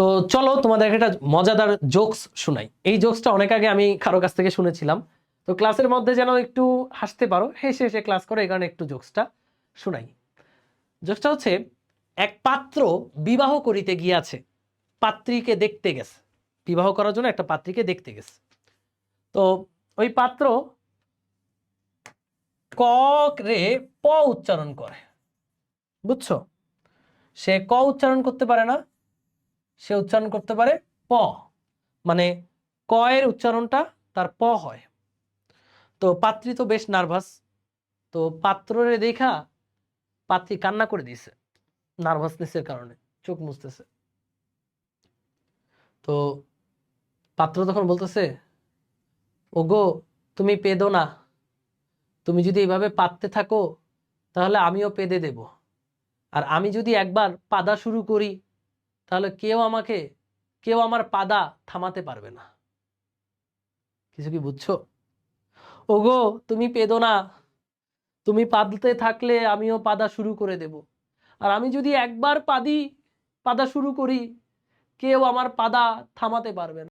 তো চলো তোমাদের একটা মজাদার জোকস শোনাই। এই জোকসটা অনেক আগে আমি কারও কাছ থেকে শুনেছিলাম। তো ক্লাসের মধ্যে যেন একটু হাসতে পারো, হেসে হেসে ক্লাস করো, এই কারণে একটু জোকসটা শোনাই। জোকসটা হচ্ছে, এক পাত্র বিবাহ করিতে গিয়াছে, পাত্রীকে দেখতে গেছে। বিবাহ করার জন্য একটা পাত্রীকে দেখতে গেছে। তো ওই পাত্র ক রে প উচ্চারণ করে। বুঝছ? সে ক উচ্চারণ করতে পারে না সে উচ্চারণ করতে পারে প। মানে ক এর উচ্চারণটা তার প হয়। তো পাত্রী তো বেশ নার্ভাস। তো পাত্ররে দেখা পাত্রী কান্না করে দিয়েছে নার্ভাসনেসের কারণে, চোখ মুছতেছে। তো পাত্র তখন বলতেছে, ওগো, তুমি পেদো না। তুমি যদি এইভাবে পাততে থাকো, তাহলে আমিও পেদে দেব। আর আমি যদি একবার পাদা শুরু করি তাহলে কেউ আমাকে, কেউ আমার পাদা থামাতে পারবে না। কিছু কি বুঝছ? ওগো, তুমি পেদো না। তুমি পাদতে থাকলে আমিও পাদা শুরু করে দেব। আর আমি যদি একবার পাদি, পাদা শুরু করি, কেউ আমার পাদা থামাতে পারবে না।